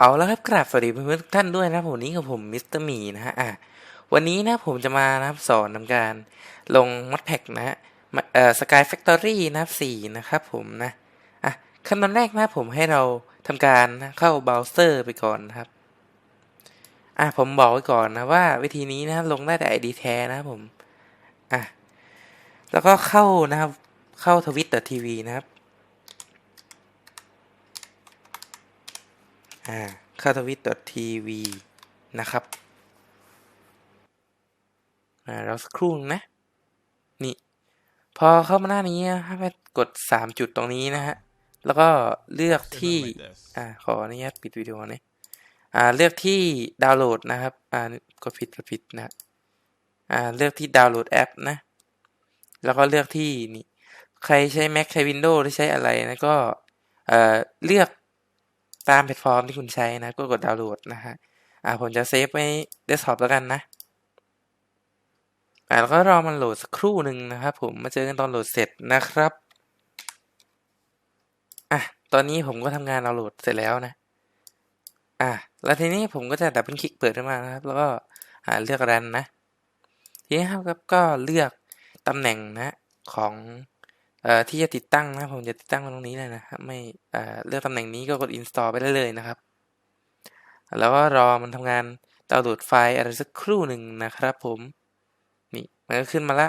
เอาแล้วครับกราบสวัสดีเพื่อนๆทุกท่านด้วยนะผมนี้กับผมมิสเตอร์มีนะฮะอะวันนี้นะผมจะมานะครับสอนทำการลงมัดแพ็กนะฮะเอ่อสกายแฟคทอรี่นะครับสี่นะครับผมนะอะขั้นตอนแรกนะผมให้เราทำการเข้าเบราว์เซอร์ไปก่อนนะครับอะผมบอกไว้ก่อนนะว่าวิธีนี้นะลงได้แต่ ID แท้นะผมอะแล้วก็เข้านะครับเข้าทวิตเตอร์ทีวีนะครับ อ่าเข้าทวิตทีวีนะครับ อ่า เราสักครู่นึงนะ นี่ พอเข้ามาหน้านี้ให้ไปกดสามจุดตรงนี้นะฮะ แล้วก็เลือกที่ อ่า ขออนุญาตปิดวิดีโอหนะอ่า เลือกที่ดาวน์โหลดนะครับ อ่ากดผิดกดผิดนะ อ่า เลือกที่ดาวน์โหลดแอปนะ แล้วก็เลือกที่นี่ ใครใช้ Mac ใช้ Windows หรือใช้อะไรนะก็ เอ่อ เลือก ตามแพลตฟอร์มที่คุณใช้นะ ก็กดดาวน์โหลดนะฮะอ่าผมจะเซฟไว้เดสก์ท็อปแล้วกันนะอ่าแล้วก็รอมันโหลดสักครู่หนึ่งนะครับผมมาเจอกันตอนโหลดเสร็จนะครับอะตอนนี้ผมก็ทำงานดาวน์โหลดเสร็จแล้วนะอะแล้วทีนี้ผมก็จะดับเบิลคลิกเปิดขึ้นมานะครับ แล้วก็อ่าเลือกรันนะทีนี้ครับก็เลือกตำแหน่งนะของ เอ่อที่จะติดตั้งนะผมจะติดตั้งตรงนี้เลยนะครับไม่เอ่อเลือกตำแหน่งนี้ก็กด install ไปได้เลยนะครับ แล้วก็รอมันทำงานดาวน์โหลดไฟล์อะไรสักครู่หนึ่งนะครับ ผมนี่มันก็ขึ้นมาละ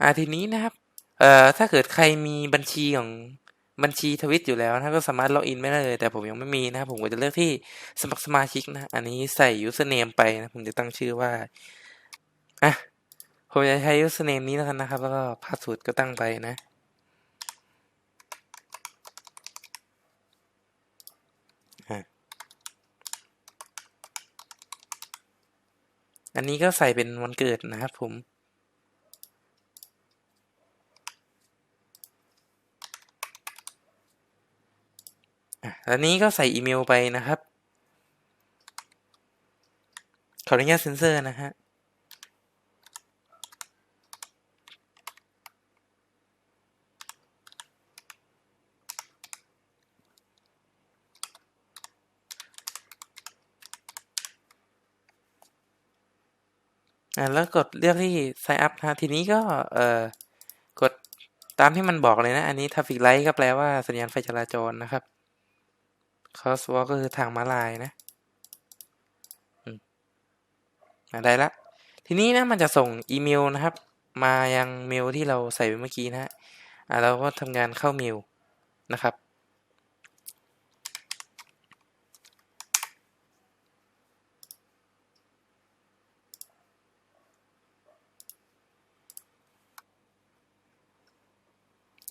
อ่าทีนี้นะครับเอ่อถ้าเกิดใครมีบัญชีของบัญชีทวิตอยู่แล้วนะก็สามารถล็อกอินไม่ได้เลย แต่ผมยังไม่มีนะครับผมก็จะเลือกที่สมัครสมาชิกนะ อันนี้ใส่ username ไปนะ ผมจะตั้งชื่อว่าอะ ผมจะใช้ username นี้แล้วกันนะครับ แล้วก็ password ก็ตั้งไปนะ อันนี้ก็ใส่เป็นวันเกิดนะครับผมอะแล้วนี้ก็ใส่อีเมลไปนะครับ ขออนุญาตเซ็นเซอร์นะฮะ อ่าแล้วกดเลือกที่ sign up นะทีนี้ก็เอ่อกดตามที่มันบอกเลยนะ อันนี้ traffic light ก็แปลว่าสัญญาณไฟจราจรนะครับ crosswalk ก็คือทางม้าลายนะอืมอ่าได้ละ ทีนี้นะมันจะส่งอีเมลนะครับ มายังเมลที่เราใส่ไปเมื่อกี้นะฮะอ่าเราก็ทำงานเข้าเมลนะครับ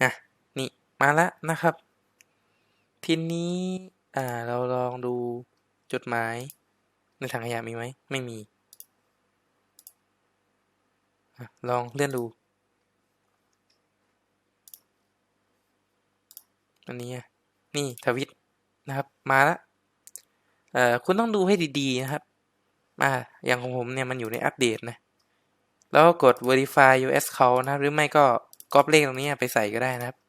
อะ นี่ มาแล้วนะครับ ทีนี้อ่าเราลองดูจดหมาย ในถังขยะมีไหม ไม่มี ลองเลื่อนดู อันนี้นี่ทวิตนะครับ มาแล้วเอ่อคุณต้องดูให้ดีๆนะครับ อ่า อย่างของผมเนี่ยมันอยู่ในอัปเดตนะ แล้วกกด verify US account นะ หรือไม่ก็ก๊อปเลขตรงนี้ไปใส่ก็ได้นะครับ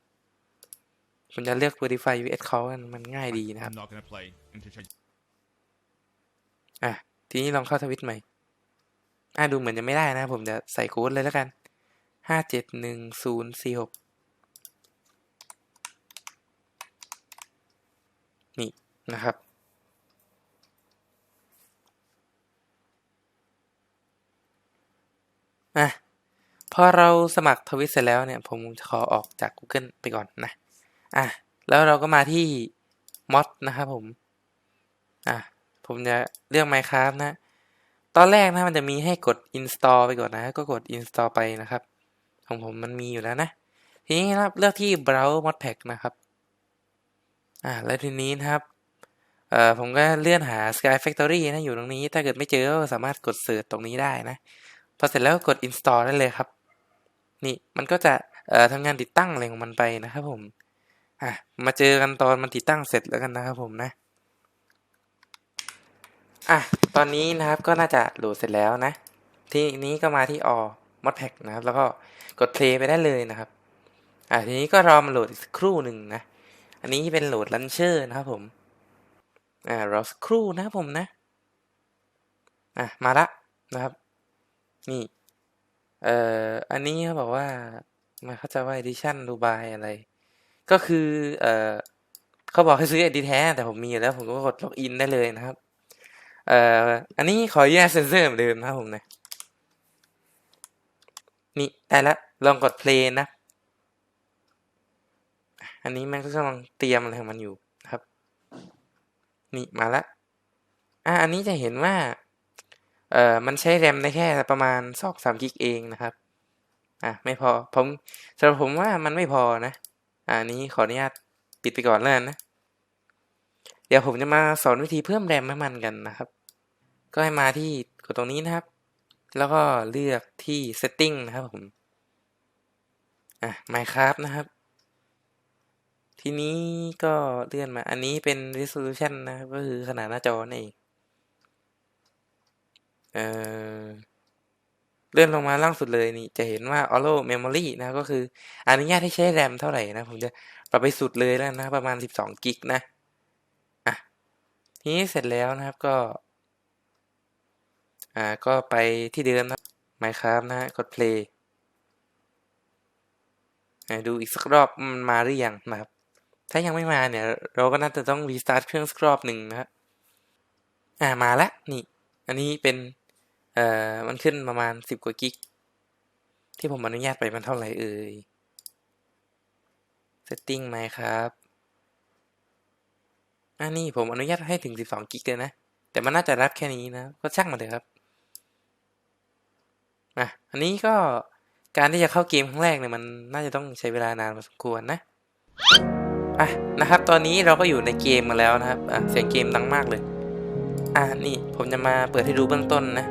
ผมจะเลือก verify US account มันง่ายดีนะครับ I'm not gonna play interchange. อะทีนี้ลองเข้าทวิตใหม่ อะดูเหมือนจะไม่ได้นะ ผมจะใส่โค้ดเลยแล้วกัน ห้าเจ็ดหนึ่งศูนย์สี่หก นี่นะครับ อะ พอเราสมัครทวิตเสร็จแล้วเนี่ย ผมจะขอออกจาก Google ไปก่อนนะ อะแล้วเราก็มาที่มอดนะครับผม อะ ผมจะเลือก Minecraft นะ ตอนแรกนะมันจะมีให้กด install ไปก่อนนะ ก็กด install ไปนะครับ ของผมมันมีอยู่แล้วนะ ทีนี้นะครับเลือกที่ browse modpack นะครับ อ่าแล้วทีนี้นะครับ เอ่อ ผมก็เลื่อนหา Sky Factory นะอยู่ตรงนี้ ถ้าเกิดไม่เจอก็สามารถกดเสิร์ชตรงนี้ได้นะ พอเสร็จแล้วก็กด install ได้เลยครับ นี่ มันก็จะ เอ่อทำงานติดตั้งอะไรของมันไปนะครับผม อะมาเจอกันตอนมันติดตั้งเสร็จแล้วกันนะครับผมนะอะตอนนี้นะครับก็น่าจะโหลดเสร็จแล้วนะ ทีนี้ก็มาที่ all modpack นะครับ แล้วก็กด play ไปได้เลยนะครับอะทีนี้ก็รอมันโหลดอีกสักครู่หนึ่งนะ อันนี้เป็นโหลด launcher นะครับผมอ่ารอสักครู่นะครับผมนะอะมาละนะครับ นี่เอ่ออันนี้เขาบอกว่ามาเข้าใจว่า edition ดูบายอะไร ก็คือเออเขาบอกให้ซื้อ ID แท้ แต่ผมมีอยู่แล้วผมก็กดล็อกอินได้เลยนะครับ เอ่ออันนี้ขออนุญาตเซนเซอร์เหมือนเดิมนะครับผมนะนี่ได้แล้วลองกด play นะ อันนี้มันก็กำลังเตรียมอะไรของมันอยู่นะครับ นี่มาละอะอันนี้จะเห็นว่า เอ่อมันใช้แรมได้แค่ประมาณสองสามกิกเองนะครับ อะไม่พอผมสำหรับผมว่ามันไม่พอนะ อันนี้ขออนุญาตปิดไปก่อนแล้วนะ เดี๋ยวผมจะมาสอนวิธีเพิ่มแรมให้มันกันนะครับ ก็ให้มาที่กดตรงนี้นะครับ แล้วก็เลือกที่ setting นะครับผม อะ Minecraft นะครับ ทีนี้ก็เลื่อนมา อันนี้เป็น resolution นะครับ ก็คือขนาดหน้าจอนั่นเอง เอ่อ เลื่อนลงมาล่างสุดเลยนี่จะเห็นว่า auto memory นะก็คืออนุญาตให้ใช้แรมเท่าไหร่นะ ผมจะปรับไปสุดเลยแล้วนะ ประมาณ 12กิกนะอะทีนี้เสร็จแล้วนะครับก็ อ่าก็ไปที่เดิมนะ Minecraft นะฮะกด play ดูอีกสักรอบมันมาหรือยังนะครับ ถ้ายังไม่มาเนี่ย เราก็น่าจะต้อง restart เครื่องสักรอบหนึ่งนะครับอ่ามาแล้วนี่ อันนี้เป็น เอ่อมันขึ้นประมาณ10กว่ากิก ที่ผมอนุญาตไปมันเท่าไหร่เอ่ย setting Minecraft อันนี้ผมอนุญาตให้ถึง 12 กิกเลยนะ แต่มันน่าจะรับแค่นี้นะ ก็ช่างมันเถอะครับอะอันนี้ก็การที่จะเข้าเกมครั้งแรกเนี่ยมันน่าจะต้องใช้เวลานานพอสมควรนะ อะนะครับ ตอนนี้เราก็อยู่ในเกมมาแล้วนะครับ อะเสียงเกมดังมากเลย อะนี่ผมจะมาเปิดให้ดูเบื้องต้นนะ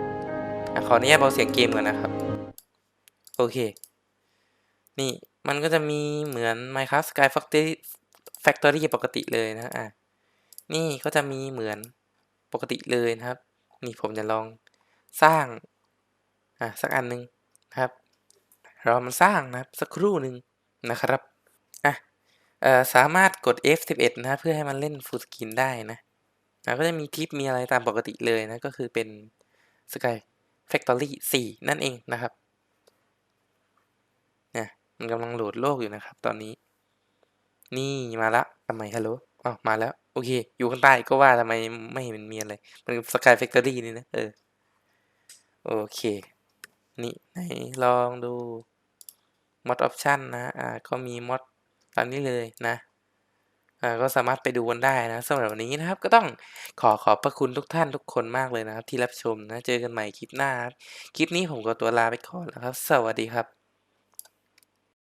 ขออนุญาตเบาเสียงเกมก่อนนะครับ โอเค นี่มันก็จะมีเหมือน Minecraft Sky Factory Factory ปกติเลยนะอะนี่ก็จะมีเหมือนปกติเลยนะครับ นี่ผมจะลองสร้าง อะสักอันหนึ่งนะครับรามันสร้างนะครับสักครู่หนึ่งนะครับอะเอ่อสามารถกด F11 นะเพื่อให้มันเล่น Full Screen ได้นะแล้วก็จะมีทิปมีอะไรตามปกติเลยนะ ก็คือเป็น Sky Factory 4 นั่นเองนะครับเนี่ยมันกำลังโหลดโลกอยู่นะครับ ตอนนี้ นี่มาละทำไมฮัลโหลอ๋อมาแล้ว โอเค อยู่ข้างใต้ก็ว่าทำไมไม่เห็นมันมีอะไร มันสกายแฟคทอรี่นี่นะ เออ โอเค นี่ไหนลองดู mod option นะ อ่า ก็มี mod ตามนี้เลยนะ ก็สามารถไปดูกันได้นะสำหรับวันนี้นะครับ ก็ต้องขอขอบพระคุณทุกท่านทุกคนมากเลยนะครับ ที่รับชมนะเจอกันใหม่คลิปหน้าครับคลิปนี้ผมก็ตัวลาไปก่อนแล้วครับ สวัสดีครับ